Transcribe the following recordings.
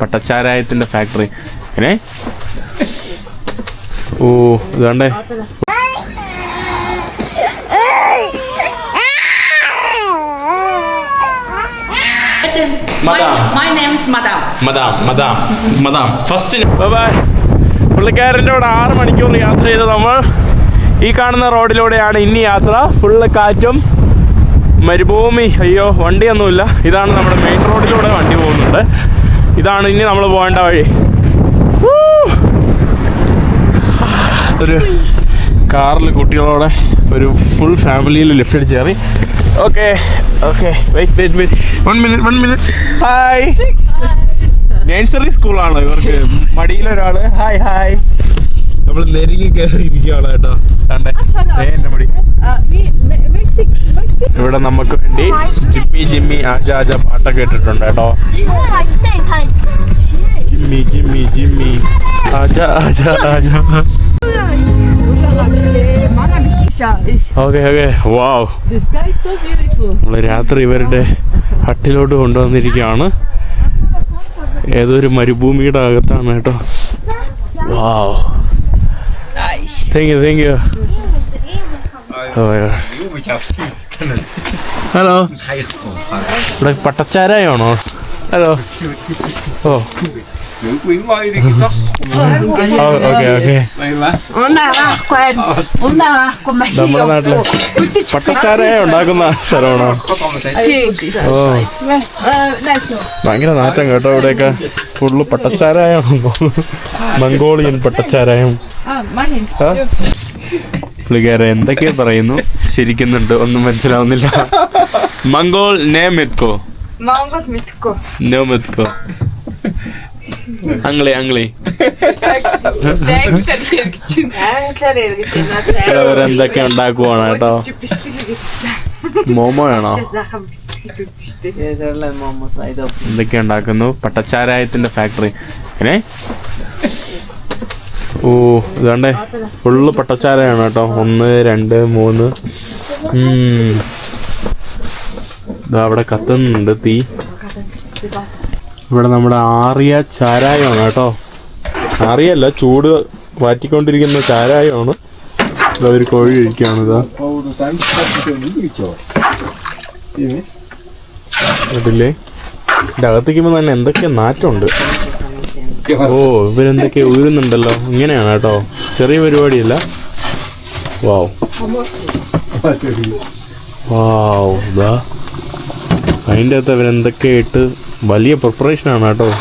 പട്ടച്ചാരായത്തിന്റെ factory ഏ? ഓ ഇതാണ്ടേ പുള്ളിക്കാരന്റെ കൂടെ ആറ് മണിക്കൂർ യാത്ര ചെയ്ത് നമ്മൾ. ഈ കാണുന്ന റോഡിലൂടെയാണ് ഇനി യാത്ര. ഫുള്ള് കാറ്റും മരുഭൂമി. അയ്യോ വണ്ടിയൊന്നുമില്ല. ഇതാണ് നമ്മുടെ മെയിൻ റോഡിലൂടെ വണ്ടി പോകുന്നുണ്ട്. ഇതാണ് ഇനി നമ്മൾ പോകേണ്ട വഴി! ഒരു കാറിൽ കുട്ടികളോടെ ഒരു ഫുൾ ഫാമിലിയിൽ ലിഫ്റ്റ് അടിച്ച് കയറി. Okay okay wait wait wait one minute one minute hi nursery സ്കൂളാണ് ഇവർക്ക്? മടിയിലൊരാൾ ഹായ് ഹായ് നമ്മൾ നെരുങ്ങി കയറി ഇരിക്കുകയാണ് കേട്ടോ. കണ്ടേ? എന്റെ മടി. ഇവിടെ നമുക്ക് വേണ്ടി ജിമ്മി ജിമ്മി ആജ ആജ പാട്ടൊക്കെ ഇട്ടിട്ടുണ്ട് കേട്ടോ. Jimmy Jimmy Jimmy. ആജ ആജ ആജ. Okay okay. വാവ്. നമ്മൾ രാത്രി ഇവരുടെ ഹട്ടിലോട്ട് കൊണ്ടുവന്നിരിക്കുകയാണ്. ഏതൊരു മരുഭൂമിയുടെ അകത്താണ് കേട്ടോ. Wow. Thank you thank you hello ഇവിടെ പട്ടച്ചാരായാണോ? ഹലോ ഓ. നമ്മുടെ നാട്ടിൽ പട്ടച്ചാരായ ഉണ്ടാക്കുന്ന സ്ഥലമാണോ? ഓ. ഭയങ്കര നാറ്റം കേട്ടോ ഇവിടെയൊക്കെ. ഫുള്ള് പട്ടച്ചാരായ മംഗോളിയൻ പട്ടച്ചാരായം? പുള്ളിക്കാരൻ എന്തൊക്കെ പറയുന്നു. ശരിക്കുന്നുണ്ട് ഒന്നും മനസ്സിലാവുന്നില്ല. മംഗോൾ നേമെത്കോ. നേമെത്കോ. അങ്ങളെ അങ്ങളെ അവരെന്തൊക്കെ ഉണ്ടാക്കുവാണ് കേട്ടോ? മോമോ ആണോ എന്തൊക്കെ ഉണ്ടാക്കുന്നു? പട്ടച്ചാരായത്തിന്റെ ഫാക്ടറി ഏ ഓ ഇതാണ്ടേ. ഫുള്ള് പട്ടച്ചാരയാണ് കേട്ടോ. ഒന്ന് രണ്ട് മൂന്ന്. ഇതാ അവിടെ കത്തുന്നുണ്ട് തീ. ഇവിടെ നമ്മുടെ ആറിയ ചാരായമാണ് കേട്ടോ. ആറിയല്ല ചൂട് വാറ്റിക്കൊണ്ടിരിക്കുന്ന ചാരായമാണ്. ഒരു കോഴി കഴിക്കുകയാണ് ഇതാ. ഇതിന്റെ അകത്തേക്കുമ്പോ തന്നെ എന്തൊക്കെ നാറ്റമുണ്ട്. ഓ ഇവരെന്തൊക്കെ ഉയരുന്നുണ്ടല്ലോ. ഇങ്ങനെയാണ് കേട്ടോ. ചെറിയ പരിപാടിയല്ല. വാവ്. വാവ്. ഇതാ അതിന്റെ അകത്ത് അവരെന്തൊക്കെ ഇട്ട് വലിയ പ്രിപ്പറേഷൻ ആണ് കേട്ടോ.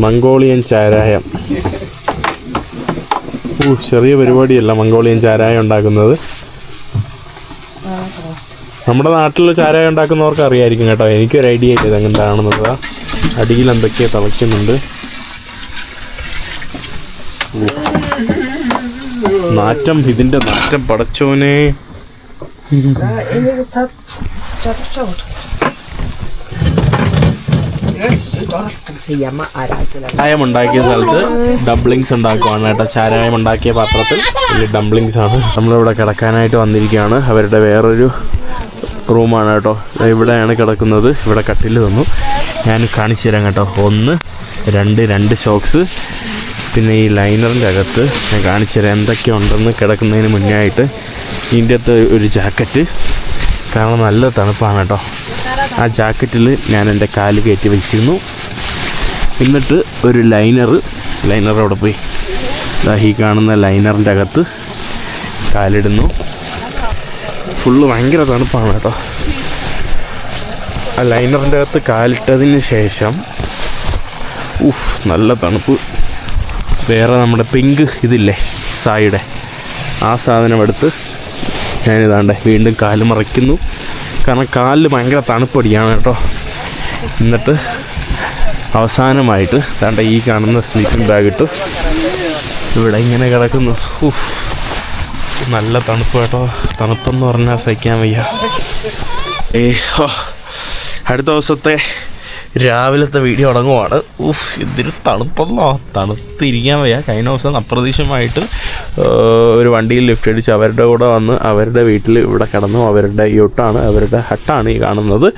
മംഗോളിയൻ ചാരായം. ഓ ചെറിയ പരിപാടിയല്ല മംഗോളിയൻ ചാരായം ഉണ്ടാക്കുന്നത്. നമ്മുടെ നാട്ടിലുള്ള ചാരായം ഉണ്ടാക്കുന്നവർക്ക് അറിയായിരിക്കും കേട്ടോ. എനിക്കൊരു ഐഡിയ ഇല്ല ഇതെങ്ങനെയാണെന്നത് ദാ. അടിയിൽ എന്തൊക്കെയോ തിളയ്ക്കുന്നുണ്ട്. നാറ്റം ഇതിന്റെ നാറ്റം പടച്ചോനെ. ചായം ഉണ്ടാക്കിയ സ്ഥലത്ത് ഡംപ്ലിങ്സ് ഉണ്ടാക്കുവാണ് കേട്ടോ. ചാരായം ഉണ്ടാക്കിയ പാത്രത്തിൽ ഡംപ്ലിങ്സ് ആണ്. നമ്മളിവിടെ കിടക്കാനായിട്ട് വന്നിരിക്കുകയാണ്. അവരുടെ വേറൊരു റൂമാണ് കേട്ടോ. ഇവിടെയാണ് കിടക്കുന്നത്. ഇവിടെ കട്ടിൽ തന്നു. ഞാൻ കാണിച്ചു തരാം കേട്ടോ. ഒന്ന് രണ്ട് രണ്ട് ഷോക്സ് പിന്നെ ഈ ലൈനറിന്റെ അകത്ത് ഞാൻ കാണിച്ചു തരാം എന്തൊക്കെ ഉണ്ടെന്ന് കിടക്കുന്നതിന് മുന്നേ ആയിട്ട്. ഇതിന്റെ അകത്ത് ഒരു ജാക്കറ്റ് കാരണം നല്ല തണുപ്പാണ് കേട്ടോ. ആ ജാക്കറ്റിൽ ഞാൻ എന്റെ കാൽ കയറ്റി വെച്ചിരുന്നു. എന്നിട്ട് ഒരു ലൈനർ ലൈനർ അവിടെ പോയി? ഈ കാണുന്ന ലൈനറിന്റെ അകത്ത് കാലിടുന്നു. ഫുള്ള് ഭയങ്കര തണുപ്പാണ് കേട്ടോ. ആ ലൈനറിന്റെ അകത്ത് കാലിട്ടതിന് ശേഷം ഉഫ് നല്ല തണുപ്പ്. വേറെ നമ്മുടെ പിങ്ക് ഇതില്ലേ സായിയുടെ. ആ സാധനം എടുത്ത് ഞാനിതാണ്ട് വീണ്ടും കാൽ മറയ്ക്കുന്നു. കാരണം കാലിൽ ഭയങ്കര തണുപ്പടിയാണ് കേട്ടോ. എന്നിട്ട് അവസാനമായിട്ട് താണ്ട ഈ കാണുന്ന സ്ലീപ്പിംഗ് ബാഗ് ഇട്ട് ഇവിടെ ഇങ്ങനെ കിടക്കുന്നു. ഉഫ്. നല്ല തണുപ്പ് കേട്ടോ. തണുപ്പെന്ന് പറഞ്ഞാൽ സഹിക്കാൻ വയ്യ. ഏ. അടുത്ത ദിവസത്തെ രാവിലത്തെ വീഡിയോ തുടങ്ങുവാണ് ഊഫ് ഇതൊരു തണുപ്പെന്നോ? തണുത്തിരിക്കാൻ വയ്യ. കഴിഞ്ഞ ദിവസം അപ്രതീക്ഷമായിട്ട് ഒരു വണ്ടിയിൽ ലിഫ്റ്റ് അടിച്ച് അവരുടെ കൂടെ വന്ന് അവരുടെ വീട്ടിൽ ഇവിടെ കിടന്നു. അവരുടെ യൊട്ടാണ് അവരുടെ ഹട്ടാണ് ഈ കാണുന്നത്.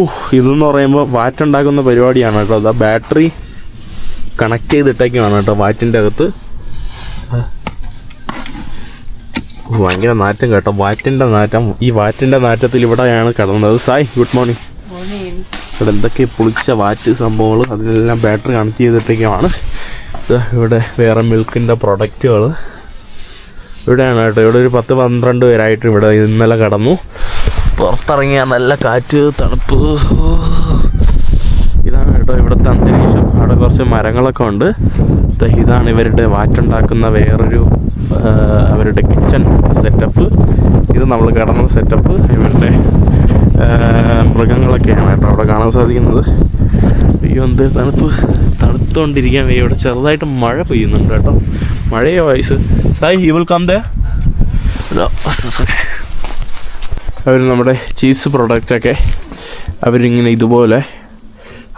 ഊഹ് ഇതെന്ന് പറയുമ്പോൾ വാറ്റുണ്ടാക്കുന്ന പരിപാടിയാണ് കേട്ടോ. അതാ ബാറ്ററി കണക്ട് ചെയ്തിട്ടേക്കാണ് കേട്ടോ വാറ്റിന്റെ അകത്ത് ആ. ഉഹ്, ഭയങ്കര നാറ്റം കേട്ടോ. വാറ്റിന്റെ നാറ്റം. ഈ വാറ്റിന്റെ നാറ്റത്തിൽ ഇവിടെയാണ് കിടന്നത്. സായ് ഗുഡ് മോർണിംഗ് ഇവിടെ എന്തൊക്കെ പൊളിച്ച വാറ്റ് സംഭവങ്ങൾ അതിലെല്ലാം ബാറ്ററി കണക്ട് ചെയ്തിട്ടൊക്കെയാണ്. ഇവിടെ വേറെ മിൽക്കിന്റെ പ്രൊഡക്റ്റുകൾ ഇവിടെയാണ് കേട്ടോ. ഇവിടെ ഒരു പത്ത് പന്ത്രണ്ട് പേരായിട്ട് ഇവിടെ ഇന്നലെ കടന്നു. പുറത്തിറങ്ങിയ നല്ല കാറ്റ് തണുപ്പ്. ഇതാണ് കേട്ടോ ഇവിടുത്തെ അന്തരീക്ഷം. അവിടെ കുറച്ച് മരങ്ങളൊക്കെ ഉണ്ട്. ഇതാണ് ഇവരുടെ വാറ്റുണ്ടാക്കുന്ന വേറൊരു അവരുടെ കിച്ചൺ സെറ്റപ്പ് ഇത് നമ്മൾ കടന്ന സെറ്റപ്പ് ഇവരുടെ മൃഗങ്ങളൊക്കെയാണ് കേട്ടോ അവിടെ കാണാൻ സാധിക്കുന്നത്. അയ്യോ എന്ത് തണുപ്പ്. തണുത്തുകൊണ്ടിരിക്കാൻ വയ്യ ഇവിടെ. ചെറുതായിട്ട് മഴ പെയ്യുന്നുണ്ട് കേട്ടോ. മഴയോ വയസ്സ് Sai he will come the അവർ നമ്മുടെ ചീസ് പ്രൊഡക്റ്റൊക്കെ അവരിങ്ങനെ ഇതുപോലെ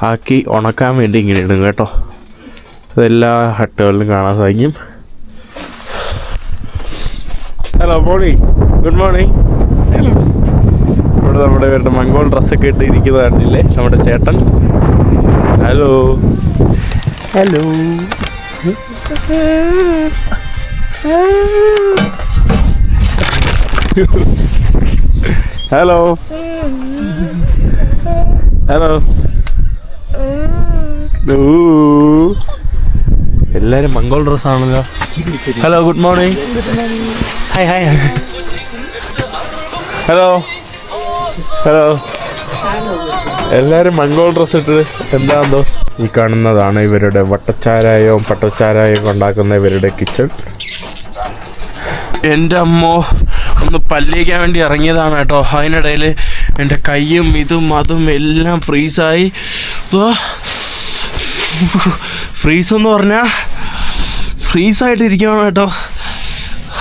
ആക്കി ഉണക്കാൻ വേണ്ടി ഇങ്ങനെ ഇടും കേട്ടോ. അതെല്ലാ ഹട്ടുകളിലും കാണാൻ സാധിക്കും. Hello morning good morning. Hello. ഇവിടെ നമ്മുടെ ഇവരുടെ മംഗോൾ ഡ്രസ്സൊക്കെ ഇട്ട് ഇരിക്കുന്നത് കണ്ടില്ലേ? നമ്മുടെ ചേട്ടൻ. ഹലോ. ഹലോ. ഹലോ. ഹലോ. എല്ലാരും മംഗോൾ ഡ്രസ് ആണല്ലോ. Hello good morning. Hi hi hello hello എല്ലാരും മംഗോൾ ഡ്രസ് ഇട്ട് എന്താന്തോ? ഈ കാണുന്നതാണ് ഇവരുടെ വട്ടച്ചാരായവും പട്ടച്ചാരായവും ഉണ്ടാക്കുന്ന ഇവരുടെ കിച്ചൺ എന്റെ അമ്മോ ഒന്ന് പല്ലിക്കാൻ വേണ്ടി ഇറങ്ങിയതാണ് കേട്ടോ. അതിനിടയിൽ എന്റെ കൈയും ഇതും അതും എല്ലാം ഫ്രീസായി. ഫ്രീസ് എന്ന് പറഞ്ഞാൽ ഫ്രീസായിട്ടിരിക്കുകയാണ് കേട്ടോ.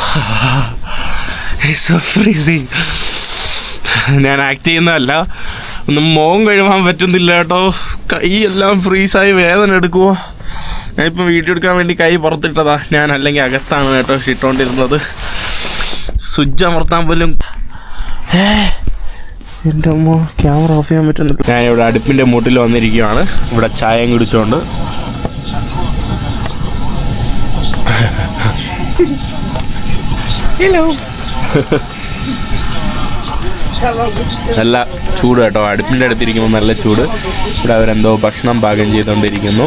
ഫ്രീസിങ് ഞാൻ ആക്ട് ചെയ്യുന്നതല്ല. ഒന്നും മോൻ കഴുകാൻ പറ്റുന്നില്ല കേട്ടോ. കൈ എല്ലാം ഫ്രീസായി വേദന എടുക്കുമോ ഞാനിപ്പോൾ വീഡിയോ എടുക്കാൻ വേണ്ടി കൈ പുറത്തിട്ടതാ. ഞാൻ അല്ലെങ്കിൽ അകത്താണ് കേട്ടോ ഇട്ടുകൊണ്ടിരുന്നത് സ്വിച്ച് അമർത്താൻ പോലും ഏ, എന്റെ അമ്മ ക്യാമറ ഓഫ് ചെയ്യാൻ പറ്റുന്നില്ല. ഞാൻ ഇവിടെ അടുപ്പിന്റെ മൂട്ടിൽ വന്നിരിക്കുകയാണ് ഇവിടെ ചായയും കുടിച്ചുകൊണ്ട് നല്ല ചൂട് കേട്ടോ. അടുപ്പിന്റെ അടുത്തിരിക്കുമ്പോൾ നല്ല ചൂട്. ഇവിടെ അവരെന്തോ ഭക്ഷണം പാകം ചെയ്തുകൊണ്ടിരിക്കുന്നു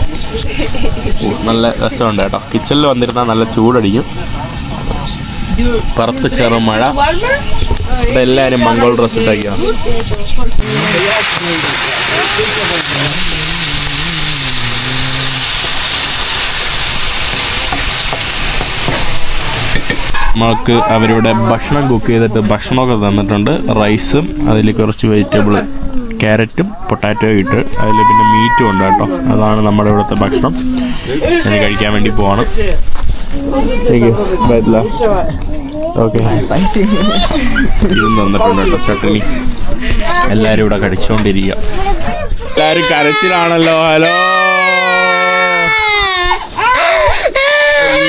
നല്ല രസമുണ്ട് കേട്ടോ. കിച്ചണിൽ വന്നിരുന്നാൽ നല്ല ചൂടടിക്കും. പുറത്ത് ചെറു മഴ. ഇവിടെ എല്ലാവരും മംഗോൾ ഡ്രസ് ഇട്ടൊക്കെയാണ് നമ്മൾക്ക് അവരുടെ ഭക്ഷണം കുക്ക് ചെയ്തിട്ട് ഭക്ഷണമൊക്കെ തന്നിട്ടുണ്ട്. റൈസും അതിൽ കുറച്ച് വെജിറ്റബിൾ ക്യാരറ്റും പൊട്ടാറ്റോ ഇട്ട് അതിൽ പിന്നെ മീറ്റും ഉണ്ട് കേട്ടോ. അതാണ് നമ്മുടെ ഇവിടുത്തെ ഭക്ഷണം. ഞാൻ കഴിക്കാൻ വേണ്ടി പോവാണ്. താങ്ക് ചട്ടണി ഇവിടെ കഴിച്ചുകൊണ്ടിരിക്കുക എല്ലാവരും കരച്ചിലാണല്ലോ. ഹലോ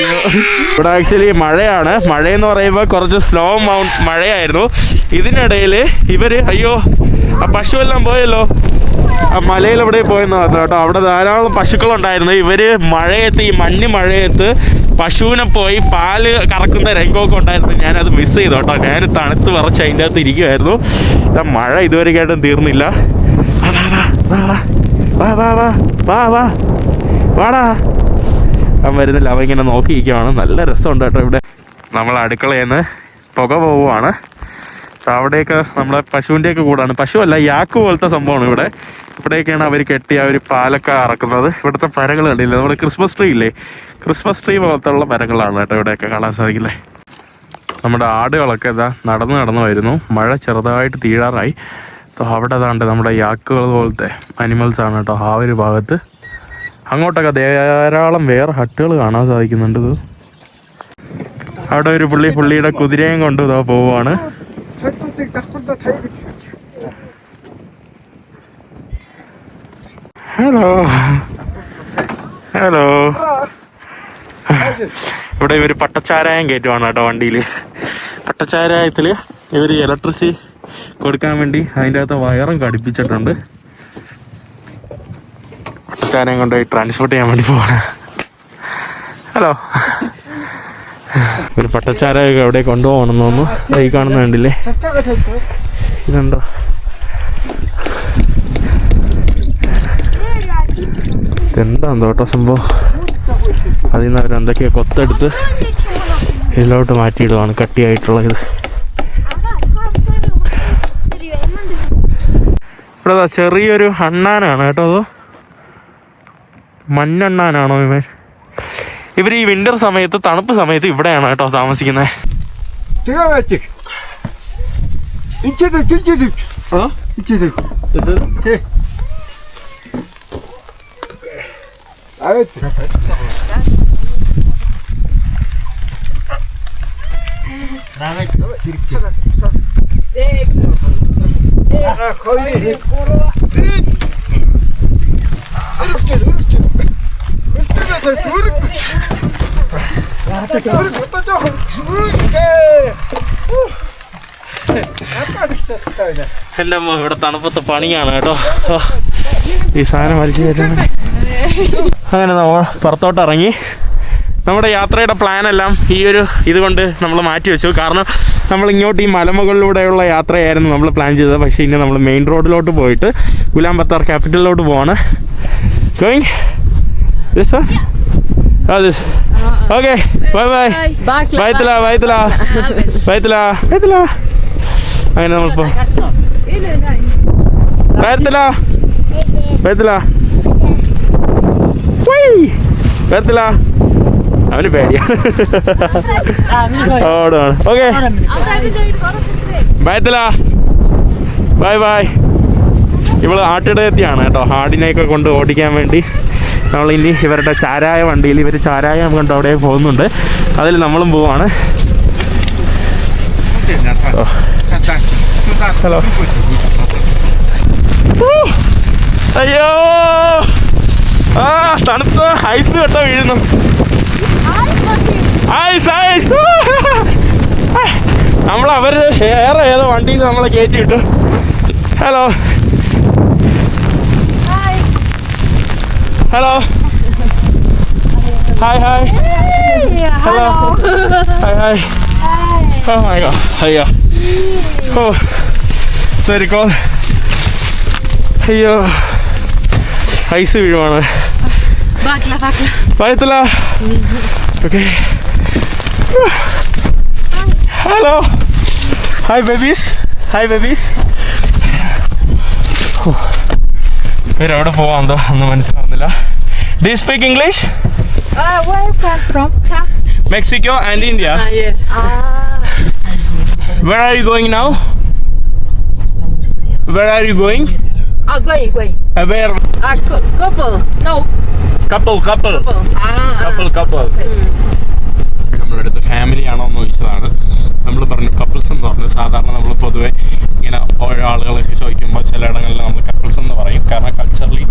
ഇവിടെ ആക്ച്വലി മഴയാണ്. മഴ എന്ന് പറയുമ്പോൾ കുറച്ച് സ്ലോ മൗണ്ട് മഴയായിരുന്നു. ഇതിനിടയിൽ ഇവർ അയ്യോ ആ പശു എല്ലാം പോയല്ലോ. ആ മലയിൽ എവിടെ പോയെന്ന് പറഞ്ഞു കേട്ടോ. അവിടെ ധാരാളം പശുക്കളുണ്ടായിരുന്നു. ഇവർ മഴയത്ത് ഈ മഞ്ഞ് മഴയത്ത് പശുവിനെ പോയി പാൽ കറക്കുന്ന രംഗമൊക്കെ ഉണ്ടായിരുന്നു. ഞാനത് മിസ് ചെയ്തു കേട്ടോ. ഞാൻ തണുത്ത് പറച്ച് അതിന്റെ അകത്ത് ഇരിക്കുമായിരുന്നു മഴ ഇതുവരെയായിട്ടും തീർന്നില്ല. വാ, വാ, വാ, വാ, വാ, വാ, വാ, വാ, വാടാ. അവൻ വരുന്നില്ല. അവൻ ഇങ്ങനെ നോക്കിയിരിക്കുവാണ്. നല്ല രസമുണ്ട് കേട്ടോ ഇവിടെ. നമ്മൾ അടുക്കളയിൽ നിന്ന് പുക പോവുകയാണ് അവിടെയൊക്കെ നമ്മളെ പശുവിന്റെയൊക്കെ കൂടാണ്. പശുവല്ല യാക്ക് പോലത്തെ സംഭവമാണ് ഇവിടെ. ഇവിടെയൊക്കെയാണ് അവർ കെട്ടി അവർ പാലൊക്കെ അറക്കുന്നത്. ഇവിടുത്തെ മരങ്ങൾ കണ്ടില്ലേ? നമ്മുടെ ക്രിസ്മസ് ട്രീ ഇല്ലേ? ക്രിസ്മസ് ട്രീ പോലത്തെ ഉള്ള മരങ്ങളാണ് കേട്ടോ ഇവിടെയൊക്കെ കാണാൻ സാധിക്കില്ലേ നമ്മുടെ ആടുകളൊക്കെ ഇതാ നടന്ന് നടന്നു വരുന്നു. മഴ ചെറുതായിട്ട് തീഴാറായി അവിടെ അതാണ്ട് നമ്മുടെ യാക്കുകൾ പോലത്തെ അനിമൽസാണ് കേട്ടോ ആ ഒരു ഭാഗത്ത്. അങ്ങോട്ടൊക്കെ ധാരാളം വേറെ ഹട്ടുകൾ കാണാൻ സാധിക്കുന്നുണ്ട് അവിടെ ഒരു പുള്ളി പുള്ളിയുടെ കുതിരയും കൊണ്ട് ഇതാ പോവാണ്. ഹലോ. ഹലോ. ഇവിടെ ഇവർ പട്ടച്ചാരായം കയറ്റുവാണ് കേട്ടോ വണ്ടിയിൽ പട്ടച്ചാരായത്തിൽ ഇവർ ഇലക്ട്രിസി കൊടുക്കാൻ വേണ്ടി അതിന്റെ അകത്ത് വയറും ഘടിപ്പിച്ചിട്ടുണ്ട്. പട്ടച്ചാരയും കൊണ്ടുപോയി ട്രാൻസ്പോർട്ട് ചെയ്യാൻ വേണ്ടി പോവാണ്. ഹലോ ഒരു പട്ടച്ചാര എവിടെ കൊണ്ടുപോകണം തോന്നുന്നു. കാണുന്ന കണ്ടില്ലേ? ഇതുണ്ടോ ഇതെന്താണ് തോട്ടോ സംഭവം? അതിൽ നിന്ന് അവരെന്തൊക്കെയോ കൊത്തെടുത്ത് ഇതിലോട്ട് മാറ്റിയിടുവാണ്. കട്ടിയായിട്ടുള്ള ഇത് ഇവിടെ ചെറിയൊരു ഹണ്ണാനാണ് കേട്ടോ അതോ? മഞ്ഞണ്ണാനാണോ ഇവൻ? ഇവർ ഈ വിന്റർ സമയത്ത് തണുപ്പ് സമയത്ത് ഇവിടെയാണ് കേട്ടോ താമസിക്കുന്നത്. 들 എന്റെ അമ്മ ഇവിടെ തണുപ്പത്തെ പണിയാണ് കേട്ടോ. ഈ സാധനം വലിച്ചു കയറ്റുന്നത്. അങ്ങനെ നമ്മൾ പുറത്തോട്ട് ഇറങ്ങി. നമ്മുടെ യാത്രയുടെ പ്ലാൻ എല്ലാം ഈ ഒരു ഇതുകൊണ്ട് നമ്മൾ മാറ്റി വെച്ചു കാരണം നമ്മൾ ഇങ്ങോട്ട് ഈ മലമുകളിലൂടെയുള്ള യാത്രയായിരുന്നു നമ്മൾ പ്ലാൻ ചെയ്തത്. പക്ഷേ ഇനി നമ്മൾ മെയിൻ റോഡിലോട്ട് പോയിട്ട് ഗുലാം ബത്താർ ക്യാപിറ്റലിലോട്ട് പോവാണ്. Going this okay bye bye Bye. വയത്തില വയത്തില വയത്തില വയത്തില അങ്ങനെ നമ്മളിപ്പോ വരത്തില്ല വരത്തില്ല വരത്തില്ല അവന് പേടിയാണ് ഓക്കെ. ഭയത്തില ബൈ ബൈ ഇവൾ ആട്ടിടയത്തിയാണ് കേട്ടോ. ആടിനെയൊക്കെ കൊണ്ട് ഓടിക്കാൻ വേണ്ടി. നമ്മൾ ഇനി ഇവരുടെ ചാരായ വണ്ടിയിൽ ഇവർ ചാരായം കൊണ്ട് അവിടെ പോകുന്നുണ്ട്. അതിൽ നമ്മളും പോവാണ്. ഹലോ. അയ്യോ. ആ തണുത്ത ഐസ് കേട്ടോ വീഴുന്നു. Ice ice. നമ്മൾ അവർ ഏറെ ഏതോ വണ്ടിയിൽ നമ്മളെ കയറ്റി ഇട്ടു hello hello hi hi hello hi hi oh my god അയ്യോ ഓ വെരി കോൾ അയ്യോ ഐസ് വീഴുവാണ്. Bakla. Okay Hello hi babies hi babies ഇവരെവിടെ പോവാന്തോ ഒന്നും മനസ്സിലാവുന്നില്ല D speak English Uh, where you come from? Mexico and India yes. Ah. Where are you going now where are you going Ah, going, going. Where Ah, cou- couple. No, couple couple couple. Ah. Couple നമ്മളെടുത്ത് family ആണോ എന്ന് ചോദിച്ചതാണ്. നമ്മൾ പറഞ്ഞു couples എന്ന് പറഞ്ഞു. സാധാരണ നമ്മൾ പൊതുവെ ഇങ്ങനെ ഓരോ ആളുകളൊക്കെ ചോദിക്കുമ്പോൾ ചിലയിടങ്ങളിൽ നമ്മൾ കപ്പിൾസ് എന്ന് പറയും. കാരണം കൾച്ചറലി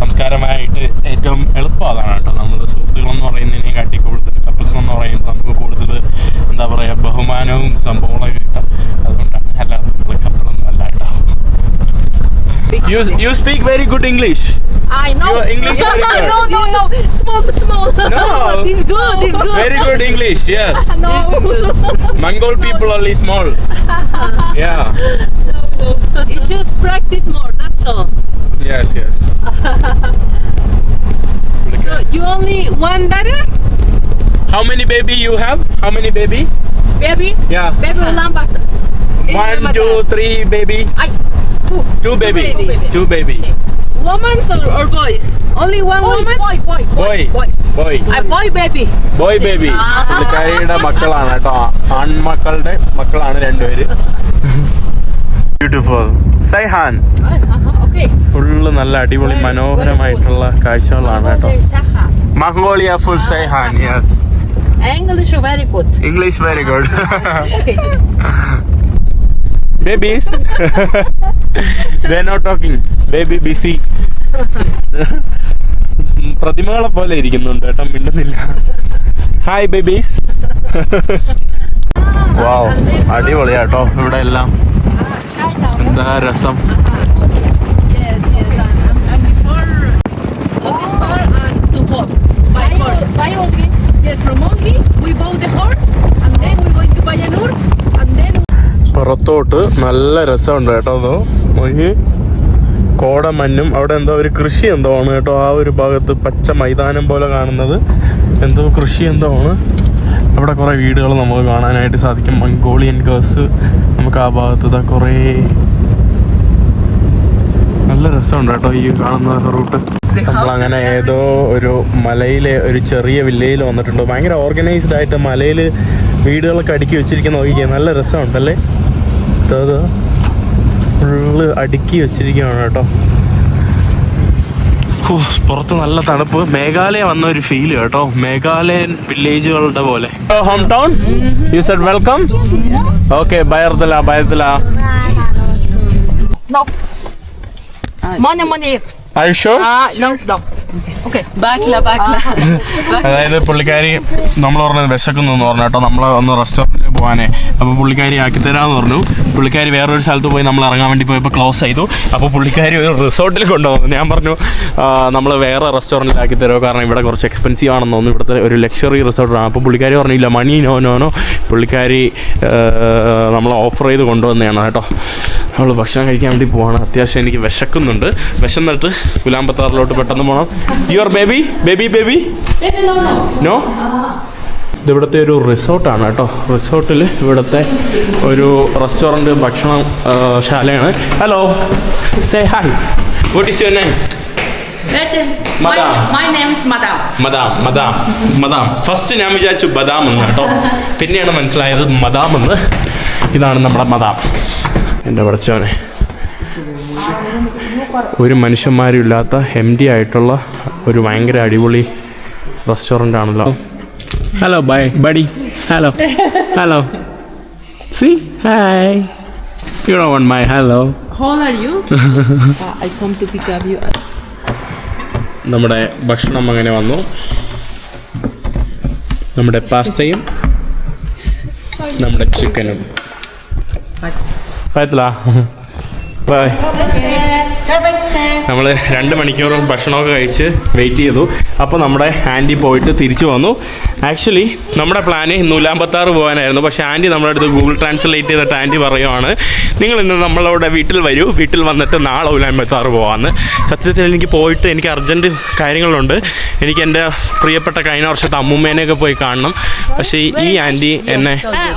സംസ്കാരമായിട്ട് ഏറ്റവും എളുപ്പം അതാണ് കേട്ടോ. നമ്മൾ സുഹൃത്തുക്കളെന്ന് പറയുന്നതിനെ കാട്ടി കൂടുതൽ കപ്പിൾസ് എന്ന് പറയുമ്പോൾ നമുക്ക് കൂടുതൽ എന്താ പറയുക ബഹുമാനവും സംഭവങ്ങളൊക്കെ കിട്ടും. അതുകൊണ്ടാണ് അല്ലാതെ നമ്മൾ കപ്പിളൊന്നും അല്ല കേട്ടോ. You speak very good English I know. Your English No, good. no, no, no. Small, small. No. it's good, it's good. Very good English, yes. no. This good. Mongol people only small. Yeah. No, no. It's just practice more, that's all. Yes, yes. So you only one daughter? How many baby you have? How many baby? Baby? Yeah. Baby lambat. One, two, three baby. I two. Two baby. babies. Two baby. Okay. Women or, or boys? Only one woman. Boy, boy, Boy. boy. Boy. A boy baby. Boy baby. പുള്ളിക്കാരിയുടെ മക്കളാണ് കേട്ടോ ആൺമക്കളുടെ മക്കളാണ് രണ്ടുപേര് beautiful സൈഹാൻ Okay. Full നല്ല അടിപൊളി മനോഹരമായിട്ടുള്ള കാഴ്ചകളാണ് കേട്ടോ. Mongolia full സൈഹാൻ yes English very good. English very good. babies? They're not talking. Baby busy. പ്രതിമകളെ പോലെ ഇരിക്കുന്നുണ്ട് ഏട്ടൻ മിണ്ടുന്നില്ല. ഹായ് ബേബീസ് വാവ് അടിപൊളിയാട്ടോ ഇവിടെ എല്ലാം. എന്താ രസം? Yes, from പുറത്തോട്ട് നല്ല രസമുണ്ട് കേട്ടോ അതോ. നോക്കി. കോടമഞ്ഞും. അവിടെ എന്തോ ഒരു കൃഷി എന്തോ ആണ് കേട്ടോ. ആ ഒരു ഭാഗത്ത് പച്ച മൈതാനം പോലെ കാണുന്നത്. എന്തോ കൃഷി എന്തോ ആണ്. അവിടെ കുറേ വീടുകൾ നമുക്ക് കാണാനായിട്ട് സാധിക്കും. മംഗോളിയൻ ഗേൾസ് നമുക്ക് ആ ഭാഗത്ത് കുറേ നല്ല രസമുണ്ട് കേട്ടോ ഈ കാണുന്ന റൂട്ട്. നമ്മളങ്ങനെ ഏതോ ഒരു മലയിലെ ഒരു ചെറിയ വില്ലയിൽ വന്നിട്ടുണ്ട്. ഭയങ്കര ഓർഗനൈസ്ഡ് ആയിട്ട് മലയിൽ വീടുകളൊക്കെ അടുക്കി വെച്ചിരിക്കുന്ന നോക്കിക്കുക നല്ല രസമുണ്ടല്ലേ? ഇത് ഫുള്ള് അടുക്കി വെച്ചിരിക്കുകയാണ് കേട്ടോ. പുറത്ത് നല്ല തണുപ്പ്. മേഘാലയ വന്ന ഒരു ഫീൽ കേട്ടോ. മേഘാലയൻ വില്ലേജുകളുടെ പോലെ. Home town you said welcome okay ഭയർത്തല ഭയർത്തല Money, you sure? Uh, no, no. അതായത് പുള്ളിക്കാരി നമ്മൾ പറഞ്ഞത് വിശക്കുന്നു എന്ന് പറഞ്ഞു കേട്ടോ. നമ്മൾ ഒന്ന് റെസ്റ്റോറന്റിൽ പോകാനേ. അപ്പോൾ പുള്ളിക്കാരി ആക്കി തരാമെന്ന് പറഞ്ഞു. പുള്ളിക്കാരി വേറൊരു സ്ഥലത്ത് പോയി നമ്മൾ ഇറങ്ങാൻ വേണ്ടി പോയപ്പോൾ ക്ലോസ് ചെയ്തു. അപ്പോൾ പുള്ളിക്കാരി ഒരു റിസോർട്ടിൽ കൊണ്ടുവന്നു. ഞാൻ പറഞ്ഞു നമ്മൾ വേറെ റെസ്റ്റോറന്റിൽ ആക്കി തരുമോ? കാരണം ഇവിടെ കുറച്ച് എക്സ്പെൻസീവ് ആണെന്ന് തോന്നുന്നു. ഇവിടുത്തെ ഒരു ലക്ഷറി റിസോർട്ടാണ് അപ്പോൾ പുള്ളിക്കാരി പറഞ്ഞില്ല മണി നോ നോ നോ പുള്ളിക്കാരി നമ്മൾ ഓഫർ ചെയ്ത് കൊണ്ടുവന്നതാണ് കേട്ടോ. നമ്മൾ ഭക്ഷണം കഴിക്കാൻ വേണ്ടി പോവാണ്. അത്യാവശ്യം എനിക്ക് വിശക്കുന്നുണ്ട്. വിശന്നിട്ട് ഗുലാമ്പത്താറിലോട്ട് പെട്ടെന്ന് പോകണം your baby baby baby no ഇതിവിടുത്തെ ഒരു റിസോർട്ടാണ് കേട്ടോ. റിസോർട്ടിൽ ഇവിടുത്തെ ഒരു റെസ്റ്റോറന്റ് ഭക്ഷണം ശാലയാണ്. Hello say hi what is your name first ഞാൻ വിചാരിച്ചു ബദാം എന്ന് കേട്ടോ. പിന്നെയാണ് മനസ്സിലായത് മദാം എന്ന്. ഇതാണ് നമ്മുടെ മദാം എന്റെ പഠിച്ചവനെ ഒരു മനുഷ്യന്മാരും ഇല്ലാത്ത എം ഡി ആയിട്ടുള്ള ഒരു ഭയങ്കര അടിപൊളി റെസ്റ്റോറന്റ് ആണല്ലോ. Hello bye buddy hello hello see hi you do one my hello നമ്മുടെ ഭക്ഷണം അങ്ങനെ വന്നു. നമ്മുടെ പാസ്തയും നമ്മുടെ ചിക്കനും പറ്റലാ ബൈ നമ്മൾ രണ്ട് മണിക്കൂർ ഭക്ഷണമൊക്കെ കഴിച്ച് വെയിറ്റ് ചെയ്തു. അപ്പോൾ നമ്മുടെ ആന്റി പോയിട്ട് തിരിച്ചു വന്നു. ആക്ച്വലി നമ്മുടെ പ്ലാന് നൂലാമ്പത്താറ് പോകാനായിരുന്നു. പക്ഷേ ആന്റി നമ്മുടെ അടുത്ത് ഗൂഗിൾ ട്രാൻസ്ലേറ്റ് ചെയ്തിട്ട് ആന്റി പറയുവാണ് നിങ്ങൾ ഇന്ന് നമ്മളവിടെ വീട്ടിൽ വരൂ. വീട്ടിൽ വന്നിട്ട് നാളെ നൂലാമ്പത്താറ് പോകാമെന്ന് സത്യത്തിൽ എനിക്ക് പോയിട്ട് എനിക്ക് അർജന്റ് കാര്യങ്ങളുണ്ട്. എനിക്ക് എന്റെ പ്രിയപ്പെട്ട കഴിഞ്ഞ വർഷത്തെ അമ്മൂമ്മേനെയൊക്കെ പോയി കാണണം. പക്ഷേ ഈ ആന്റി എന്നെ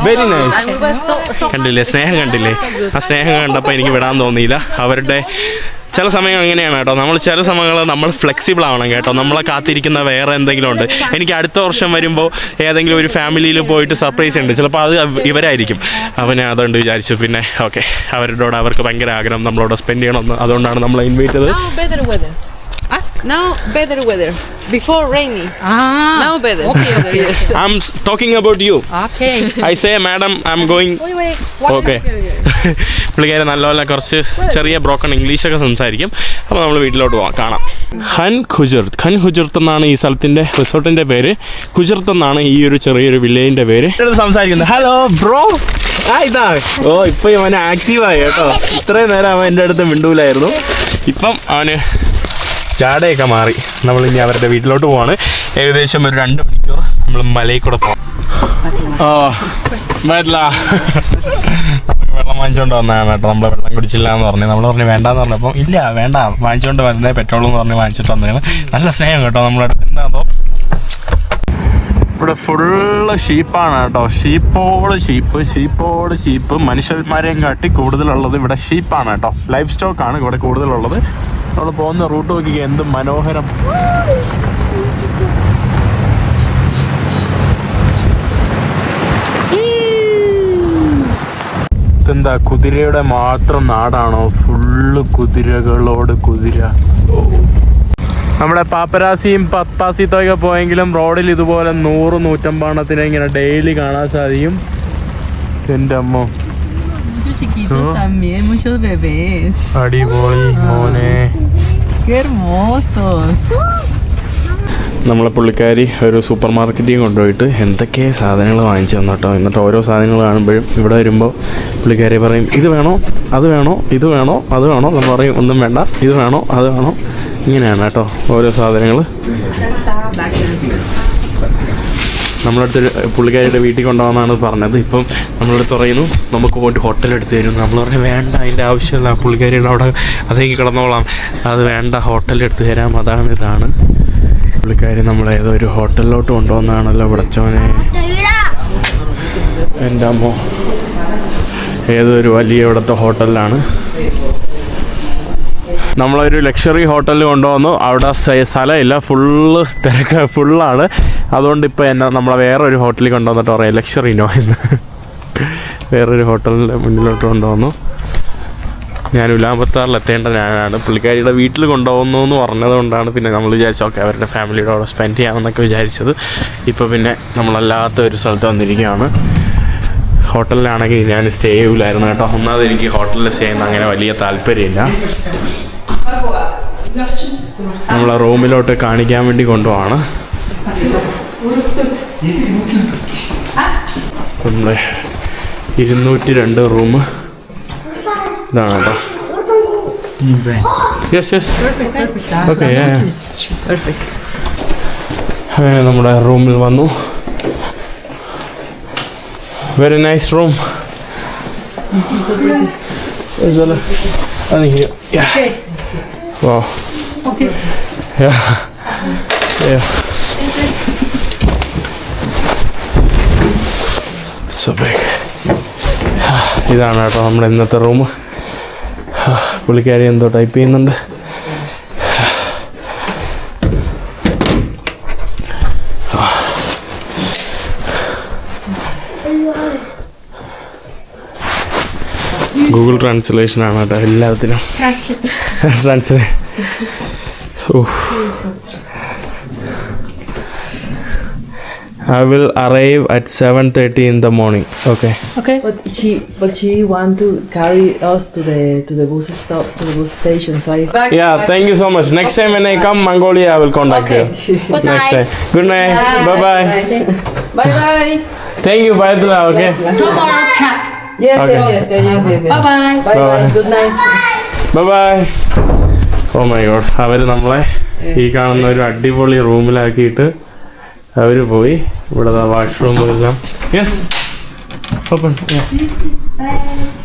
വെരി നൈസ് കണ്ടില്ലേ? സ്നേഹം കണ്ടില്ലേ? ആ സ്നേഹം കണ്ടപ്പോൾ എനിക്ക് വിടാൻ തോന്നിയില്ല. അവരുടെ ചില സമയം അങ്ങനെയാണ് കേട്ടോ. നമ്മൾ ചില സമയങ്ങൾ നമ്മൾ ഫ്ലെക്സിബിൾ ആവണം കേട്ടോ. നമ്മളെ കാത്തിരിക്കുന്ന വേറെ എന്തെങ്കിലും ഉണ്ട്. എനിക്ക് അടുത്ത വർഷം വരുമ്പോൾ ഏതെങ്കിലും ഒരു ഫാമിലിയിൽ പോയിട്ട് സർപ്രൈസ് ഉണ്ട്. ചിലപ്പോൾ അത് ഇവരായിരിക്കും. അവനെ അതുകൊണ്ട് വിചാരിച്ചു. പിന്നെ ഓക്കെ അവരോട് അവർക്ക് ഭയങ്കര ആഗ്രഹം നമ്മളോട് സ്പെൻഡ് ചെയ്യണമെന്ന് അതുകൊണ്ടാണ് നമ്മളെ ഇൻവൈറ്റ് ചെയ്തത്. Now better weather. Before rainy. Ah, Now better. Okay, weather, yes. I'm talking about you. okay. I say madam I am going wait, wait. One okay പുള്ളിക്കാരെ നല്ലപോലെ കുറച്ച് ചെറിയ ബ്രോക്കൺ ഇംഗ്ലീഷൊക്കെ സംസാരിക്കും. അപ്പോൾ നമ്മൾ വീട്ടിലോട്ട് പോകാം കാണാം. ഹൻ ഖുജർത്ത് ഖൻ ഖുജർത്ത് എന്നാണ് ഈ സ്ഥലത്തിന്റെ റിസോർട്ടിന്റെ പേര്. ഖുജർത്ത് എന്നാണ് ഈ ഒരു ചെറിയൊരു വില്ലേജിന്റെ പേര്. സംസാരിക്കുന്നത്. ഹലോ ബ്രോ ആ ഇതാ. ഓ ഇപ്പം അവൻ ആക്റ്റീവായി കേട്ടോ. ഇത്രയും നേരം അവൻ എന്റെ അടുത്ത് മിണ്ടൂലായിരുന്നു. ഇപ്പം അവന് ജാടയൊക്കെ മാറി. നമ്മൾ ഇനി അവരുടെ വീട്ടിലോട്ട് പോവാണ്. ഏകദേശം ഒരു രണ്ട് മണിക്കൂർ നമ്മൾ മലയിൽ കൂടെ പോകാം ഓ വരില്ല നമുക്ക് വെള്ളം വാങ്ങിച്ചോണ്ട് വന്നതാണ് കേട്ടോ. നമ്മൾ വെള്ളം കുടിച്ചില്ല എന്ന് പറഞ്ഞു. നമ്മൾ പറഞ്ഞു വേണ്ടെന്ന് പറഞ്ഞപ്പോൾ ഇല്ല വേണ്ട. വാങ്ങിച്ചോണ്ട് വരുന്നേ പെട്രോൾ എന്ന് പറഞ്ഞ് വാങ്ങിച്ചിട്ട് വന്നതാണ്. നല്ല സ്നേഹം കേട്ടോ നമ്മളടുത്ത് എന്താണോ? ഇവിടെ ഫുള്ള് ഷീപ്പാണ് കേട്ടോ. ഷീപ്പോട് ഷീപ്പ് ഷീപ്പോട് ഷീപ്പ് മനുഷ്യന്മാരെയും കാട്ടി കൂടുതലുള്ളത് ഇവിടെ ഷീപ്പാണ് കേട്ടോ. ലൈഫ് ആണ് ഇവിടെ കൂടുതലുള്ളത്. നമ്മൾ പോകുന്ന റൂട്ട് നോക്കിക്കുക എന്ത് മനോഹരം. എന്താ കുതിരയുടെ മാത്രം നാടാണോ? ഫുള്ള് കുതിരകളോട് കുതിര. നമ്മുടെ പാപ്പരാസിയും പത്താസിത്തൊക്കെ പോയെങ്കിലും റോഡിൽ ഇതുപോലെ നൂറ് നൂറ്റമ്പണ്ണത്തിനെ ഇങ്ങനെ ഡെയിലി കാണാൻ സാധിക്കും. എന്റെ അമ്മ. അടിപൊളി മോനെ. നമ്മളെ പുള്ളിക്കാരി ഒരു സൂപ്പർ മാർക്കറ്റിൽ കൊണ്ടുപോയിട്ട് എന്തൊക്കെ സാധനങ്ങൾ വാങ്ങിച്ചു തന്നു കേട്ടോ. എന്നിട്ട് ഓരോ സാധനങ്ങൾ കാണുമ്പോഴും ഇവിടെ വരുമ്പോൾ പുള്ളിക്കാരി പറയും ഇത് വേണോ? അത് വേണോ? ഇത് വേണോ? അത് വേണോ? എന്ന് പറയും ഒന്നും വേണ്ട. ഇത് വേണോ? അത് വേണോ? ഇങ്ങനെയാണ് കേട്ടോ ഓരോ സാധനങ്ങൾ നമ്മളടുത്ത് പുള്ളിക്കാരിയുടെ വീട്ടിൽ കൊണ്ടുപോകാമെന്നാണ് പറഞ്ഞത്. ഇപ്പം നമ്മളടുത്ത് പറയുന്നു നമുക്ക് പോയിട്ട് ഹോട്ടൽ എടുത്ത് തരും നമ്മൾ പറഞ്ഞു വേണ്ട അതിന്റെ ആവശ്യമില്ല. പുള്ളിക്കാരിയുടെ അവിടെ അതേക്ക് കിടന്നോളാം. അത് വേണ്ട ഹോട്ടൽ എടുത്തു തരാം. അതാണ് ഇതാണ്. പുള്ളിക്കാരി നമ്മളെ ഏതോ ഒരു ഹോട്ടലിലോട്ട് കൊണ്ടുവന്നാണല്ലോ വിളച്ചവനെ എന്റെ അമ്മോ. ഒരു വലിയ ഇവിടുത്തെ ഹോട്ടലിലാണ് നമ്മളൊരു ലക്ഷറി ഹോട്ടലിൽ കൊണ്ടുവന്നു. അവിടെ സ്ഥലമില്ല. ഫുള്ള് തിരക്ക് ഫുള്ളാണ് അതുകൊണ്ട് ഇപ്പോൾ എന്നെ നമ്മളെ വേറൊരു ഹോട്ടലിൽ കൊണ്ടുവന്നിട്ട് പറയാം. ലക്ഷറി നോ എന്ന്. വേറൊരു ഹോട്ടലിന്റെ മുന്നിലോട്ട് കൊണ്ടുവന്നു. ഞാൻ ഉലാമ്പത്താറിൽ എത്തേണ്ട ഞാനാണ് പുള്ളിക്കാരിയുടെ വീട്ടിൽ കൊണ്ടുപോകുന്നു എന്ന് പറഞ്ഞത് കൊണ്ടാണ് പിന്നെ നമ്മൾ വിചാരിച്ചു ഓക്കെ അവരുടെ ഫാമിലിയുടെ അവിടെ സ്പെൻഡ് ചെയ്യാമെന്നൊക്കെ വിചാരിച്ചത്. ഇപ്പോൾ പിന്നെ നമ്മളല്ലാത്ത ഒരു സ്ഥലത്ത് വന്നിരിക്കുകയാണ്. ഹോട്ടലിലാണെങ്കിൽ ഞാൻ സ്റ്റേ ചെയ്യൂലായിരുന്നു കേട്ടോ. ഒന്നാമത് എനിക്ക് ഹോട്ടലിൽ സ്റ്റേ ചെയ്യുന്ന അങ്ങനെ വലിയ താല്പര്യമില്ല. നമ്മളെ റൂമിലോട്ട് കാണിക്കാൻ വേണ്ടി കൊണ്ടുപോവാണ്. നമ്മളെ ഇരുന്നൂറ്റി രണ്ട് റൂം ഇതാണ് കേട്ടോ യെസ് യെസ് ഓക്കെ അങ്ങനെ നമ്മുടെ റൂമിൽ വന്നു. Very nice room Wow. Okay. Yeah. Yeah. This is So big. ഇതാണ് കേട്ടോ നമ്മുടെ ഇന്നത്തെ റൂം പുള്ളിക്കാരി എന്തോ ടൈപ്പ് ചെയ്യുന്നുണ്ട് ഗൂഗിൾ ട്രാൻസ്ലേഷൻ ആണ് കേട്ടോ എല്ലാത്തിനും. Translate I will arrive at 7:30 in the morning. Okay. Okay. But she, but she want to carry us to the to the bus stop to the bus station. So I. Yeah, thank you so much. Next time when I come Mongolia, I will contact you. Good Next night. time. Good night. Bye bye. Bye bye. Thank you, Baidula. Okay. Tomorrow chat. Yes, Okay. yes, yes, yes, yes, yes. Bye bye. Bye bye. Bye. Good night. Bye bye. Oh my god അവർ നമ്മളെ ഈ കാണുന്ന ഒരു അടിപൊളി റൂമിലാക്കിയിട്ട് അവർ പോയി. ഇവിടെ washroom എല്ലാം. Yes open This is bad.